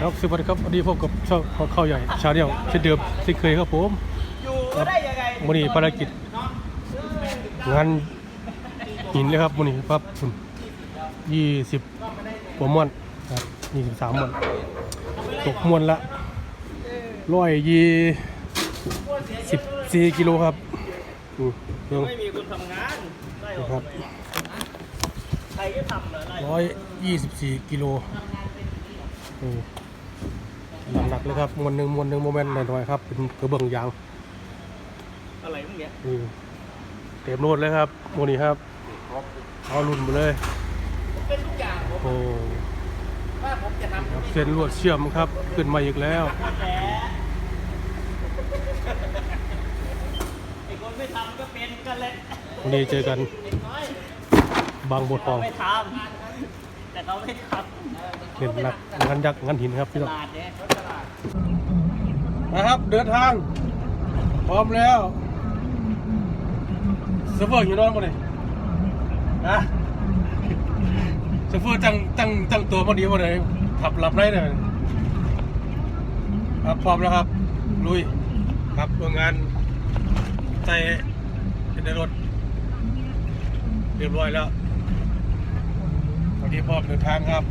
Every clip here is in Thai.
ครับสวัสดีครับวันนี้พบกับช่องของข้าวใหญ่ชาเดียวเช่นเดิมที่เคยครับผมครับวันนี้ภารกิจงานหินเลยครับวันนี้ครับคุณยี่สิบกว่าม้วนครับยี่สิบสามม้วนตกม้วนละร้อยยี่สิบสี่กิโลครับอืมเรื่องไม่มีคนทำงานได้หรนะครับร้อยยี่สิบสี่กิโลอืม หนักๆเลยครับมวนหนึ่งมวนหนึ่งโมเมนต์หน่อยๆครับเป็นกระเบื้องยางอะไรพวกเนี้ยอืมเต็มโนดเลยครับโมนี่ครับเอารุ่นไปเลยเป็นทุกอย่างผมโอ้ว่าผมจะทำครับเส้นลวดเชื่อมครับ ขึ้นมาอีกแล้วแต่ไอ้คนไม่ทำก็เป็นกันแหละวันนี้เจอกันเด็กน้อยบางบททเขาองไม่ทำ แต่เขาไม่ทำเห็นหนักงานยักษ์งานหินครับพี่ตน้องลาดเนี่ยตลาดนะครับเดินทาง พร้อมแล้วเซิร์ฟเวอร์อยู่นอนมาเลยนะเซิร์ฟเวอร์ตั้งตั้งตั้งตัวมาดีมาเลยขับหลับได้เลยครับพร้อมแล้วครับลุยครับโรงงานใส่ในรถเรียบร้อยแล้ว วันนี้พร้อเดินทางครับ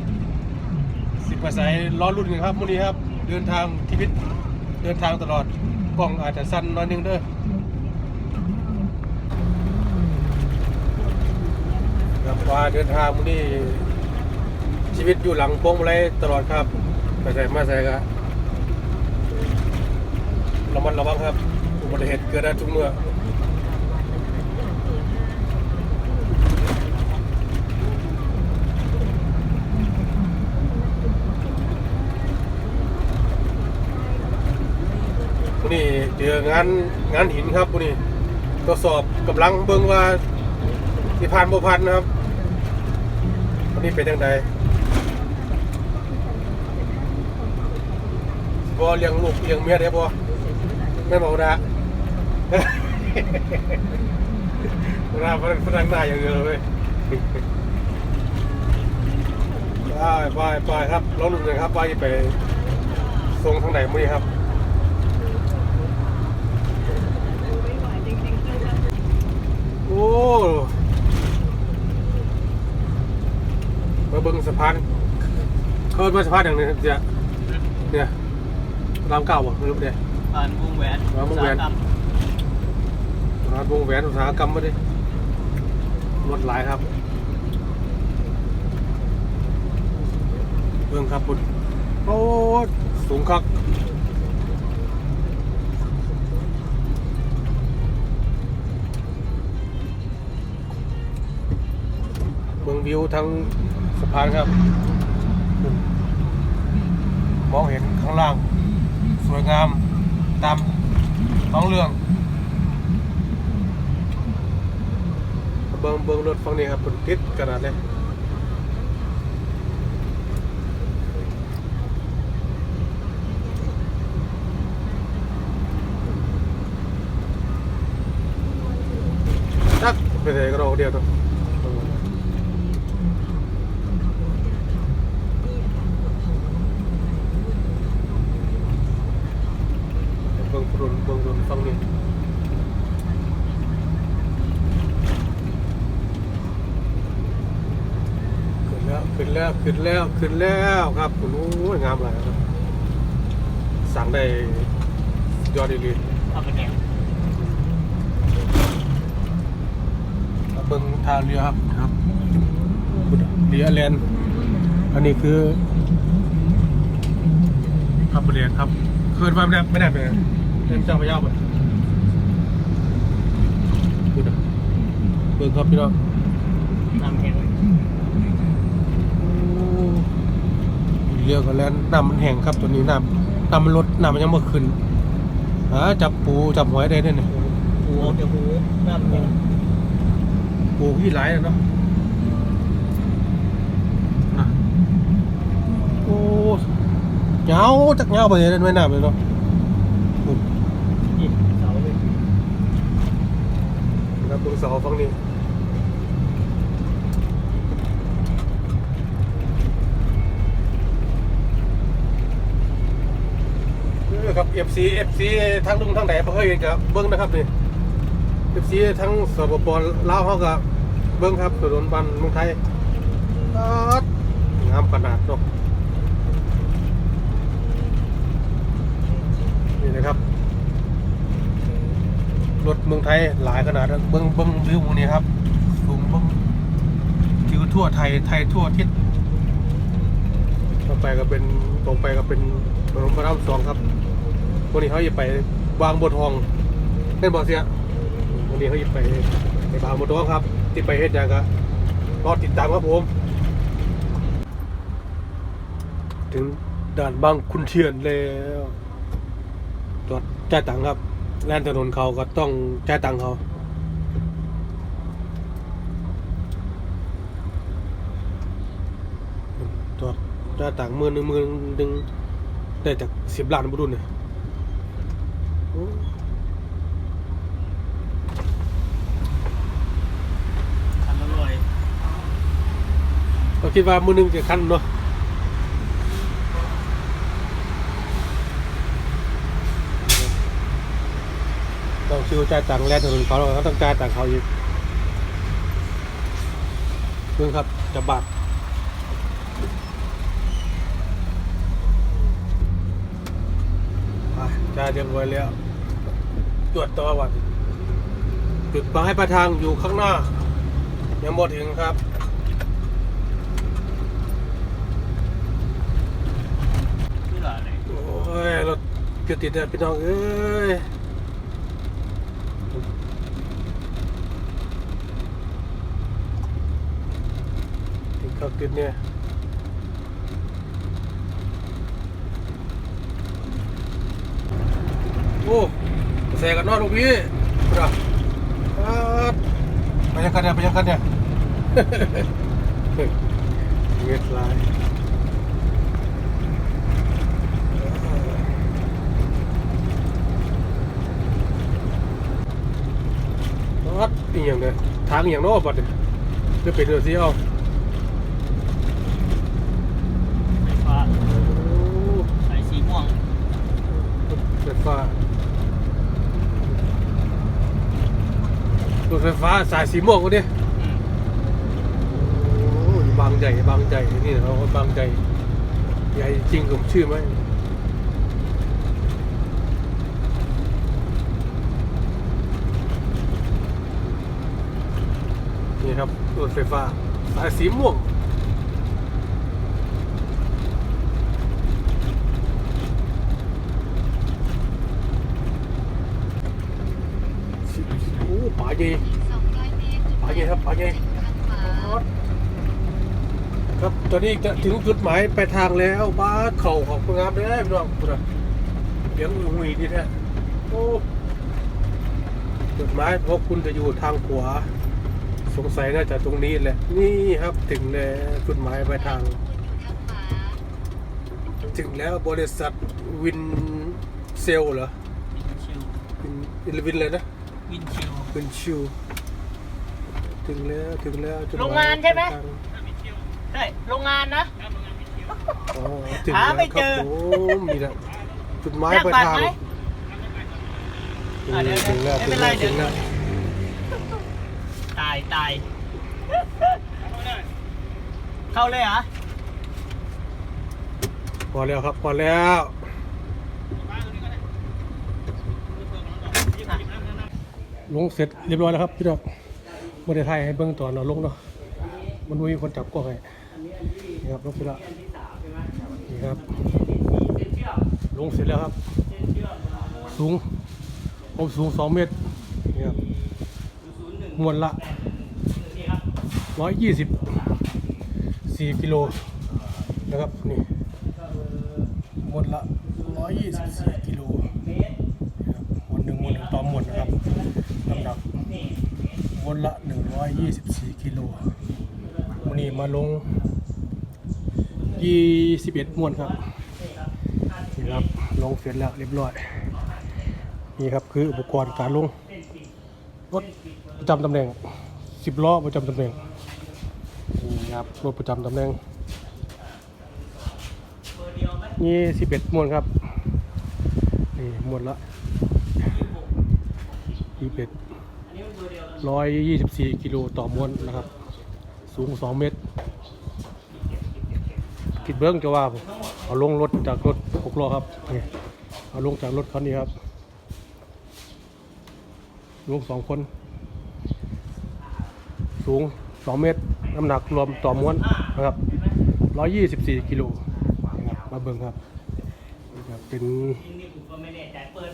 สิบกว่าสายล้อรุ่นกันครับมื้อนี้ครับ เดินทางชีวิตเดินทางตลอดกล้องอาจจะสั้นน้อยนึงเด้อครับว่าเดินทางมื้อนี้ชีวิตอยู่หลังพวงมาลัยตลอดครับไปใส่มาใส่ก็ระมัดระวังครับอุบัติเหตุเกิดได้ทุกเมื่อ วันนี้เจองานงานหินครับวันนี้ทดสอบกำลังเบิ่งว่าสิผ่านบ่ผ่านนะครับวันนี้เป็นยังไงบ่เลี้ยงลูกเลี้ยงเมียได้บ่แม่นบ่นะราพนักพนักหน้าอย่างเดียวเลยไปไปไปครับรอลุ้นกันครับว่าจะไปส่งทางไหนมื้อครับ โอ้มาเบิ่งสะพานเขาเบิ่งสะพานอย่างนี้เจ้าเนี่ยรามเก่าบ่หรือเปล่าเนี่ยผ่านวงแหวนผ่านวงแหวนอุตสาหกรรมร้านวงแหวนอุตสาหกรรมมาดิรถหลายครับ เบิ่งครับคุณโอ้สูงครับเมืองวิวทั้งสะพานครับ มองเห็นข้างล่าง สวยงามตามท้องเรื่องเบิงเบิงรถฝั่งนี้ครับเป็นติดขนาดเลยทักไปไหนก็เราเดียวตัวเบิงถนนเบิงถนนฝั่งนี้ ขึ้น แล้วขึ้นแล้วขึ้นแล้วขึ้นแล้วครับโอ้ยงามหลายครับสั่งได้ยอดดีเลยเอาไปแข่งเบิ้งทางเรือครับครับเรือแลนด์อันนี้คือขับเรือครับเคยมาไม่ได้ไม่ได้ไปเล่นเจ้าพระยาบ่พูดอะเบิ้งครับพี่น้องทำแข่ง เรือกันแล้วน้ำมันแห้งครับตัวนี้น้ำน้ำมันลดน้ำมันยังไม่ขึ้นหาจับปูจับหอยได้เนี่ยหูเดี๋ยวหูน้ำเนี่ยปูพี่หลายแล้วเนาะนะโอ้เหงาจักเหงาไปเลยไม่น้ำเลยเนาะอืมนี่เสาเลยครับตรงเสาฝั่งนี้ นะครับ FC FC ทั้งลุงทั้งไหนบ่เคยเห็นกับเบิ้งนะครับนี่ FC ทั้งสปปลาวเขากับเบิ้งครับถนนบันเมืองไทยอ๊าดงามขนาดเนาะนี่นะครับรถเมืองไทยหลายขนาดนะเบิ้งเบิ้งวิวนี้ครับสูงเบิ้งจิวทั่วไทยไทยทั่วทิศต่อไปก็เป็นตรงไปก็เป็นถนนพระรามสองครับ วันนี้เขาจะไปบางบัวทองเป็นบ่อเสียวันนี้เขาจะไปไปบางบัวทองครับที่ไปเฮ็ดยังก็รอติดตามครับผม ถึงด่านบางคุณเทียนแล้วจอดจ่ายตังค์ครับแล่นถนนเขาก็ต้องจ่ายตังค์เขาจอดจ่ายตังค์มื่นหนึ่งมื่นหนึ่งได้จากสิบล้านบุรุษเนี่ย โอ้ทำอร่อยเราคิดว่ามือหนึ่งจะคันเนาะต้องชิวจ่ายตังค์แล่นถนนเขาเราต้องจ่ายตังค์เขาอีกเพิ่งครับจะบาทไปจ่ายเรียบร้อยแล้ว ตรวจตัววัดจุดหมายปลายทางอยู่ข้างหน้า ยังหมดถึงครับนี่เหรอเลยโอ้ยรถเกือติดเนี่ยพี่น้อง เอ้ยติดขับติดเนี่ยโอ้ แซกันนอนลูกพี่ปะไปยังกันเนี่ยไปยังกันเนี่ยเงียบลายวัดอีหยังเนี่ยทางอหย่างเนอกบัดเนี่ยจะเป็นเรือสีเอาไฟฟ้าโอ้สายสีม่วงไฟฟ้า รถไฟฟ้าสายสีม่วงคนนี้โอ้ยบางใจบางใจนี่เราก็บางใจใหญ่จริงสมชื่อไหมนี่ครับรถไฟฟ้าสายสีม่วง โอ้ป่าใหญ่ป่าใหญ่ครับป่าใหญ่ครับตอนนี้จะถึงจุดหมายปลายทางแล้วบ้านเข่าของคุณงามเลยพี่น้องคุณอะเลี้ยงหุยดีแท้โอ้จุดหมายเพราะคุณจะอยู่ทางขวาสงสัยน่าจะตรงนี้แหละ นี่ครับถึงแล้วจุดหมายปลายทาง ถึงแล้วบริษัทวินเซลเหรอวินชิววินวินเลยนะวินชิว เป็นชิว ถึงแล้วถึงแล้วจุดยโรงงานใช่ไหมปลายทางใช่โรงงานนะ อ๋อถึงหาแล้วไม่ครัเจบอ ผมมีแล้วจุดหมายนั่งปลายบัตรทางไหมอะเดี๋ยวถึงแล้วไม่ถึเป็นงไรแล้วเดี๋ถึยว งแล้วตายตายเข้าเลยเหรอพอแล้วครับพอแล้ว ลงเสร็จเรียบร้อยแล้วครับพี่ดอกไม่ได้ถ่ายให้เบื้องตอนเราลงเนาะมันมีคนจับกล้องให้นี่ครับลงเสร็จแล้วนี่ครับ ลงเสร็จแล้วครับ สูงผมสูงสองเมตรนี่ครับมวลละร้อยยี่สิบสี่กิโลนะครับนี่มวลละร้อยยี่สิบสี่กิโลนี่ครับมวลหนึ่งมวลหนึ่งต่อมวลนะครับ น้ำหนักมวลละหนึ่งร้อยยี่สิบสี่กิโลวันนี้มาลงยี่สิบเอ็ดมวลครับนี่ครับลงเสร็จแล้วเรียบร้อย นี่ครับคืออุปกรณ์การลงรถประจำตำแหน่งสิบล้อประจำตำแหน่งนี่ครับรถประจำตำแหน่งนี่สิบเอ็ดมวนครับนี่หมดละีเป็ดร้อยยี่สิบสี่กิโลต่อม้วนนะครับ สูงสองเมตรคิดเบิ้งจะว่าผมเอาลงรถจากรถหกล้อครับนี่เอาลงจากรถคันนี้ครับลงสองคน สูงสองเมตร น้ำหนักรวมต่อม้วนนะครับร้อยยี่สิบสี่กิโลมาเบิ่งครับเป็นจริงนี่ผมก็ไม่แน่ใจเปิด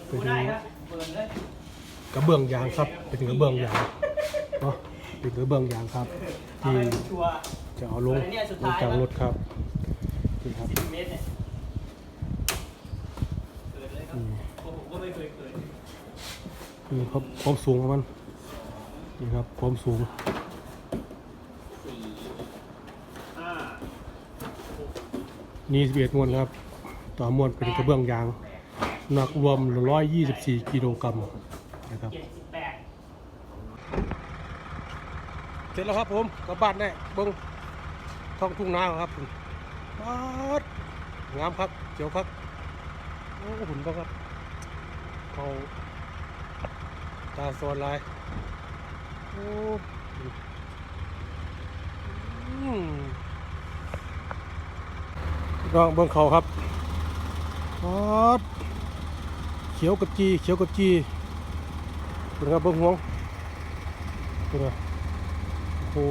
กระเบื้องยางครับ เป็นกระเบื้องยางเนาะเป็นกระเบื้องยางครับ ที่จะเอาลงอันเนี้ยสุดลงท้ายจากรถครับนี่ครับเมตรเนี่ยเปิดเลยครับผมก็ไม่เคยเปิดนี่ครับความสูงของมันนี่ครับความสูงนี่สิบเอ็ดมวนครับ ต่อมวนเป็นกระเบื้องยาง หนักรวมร้อยยี่สิบสี่กิโลกรัม นะครับเจ็ดสิบแปดเสร็จแล้วครับผมกลับบ้านแน่เบิ้งท้องทุ่งนาครับปาดงามครับเจียวครับโอ้หุ่นบ้างครับเขาตาสวนลายโอ้อืมลองเบิ้งเขาครับปาดเขียวกระจีเขียวกระจี นะรับเบิ้งหวงดูนะโอ้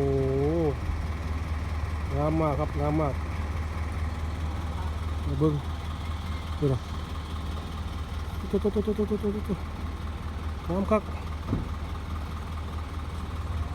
งามมากครับงามมากเบิ้งดูนะตัวตัวตัวตัวตัวตัวตัวงามครับ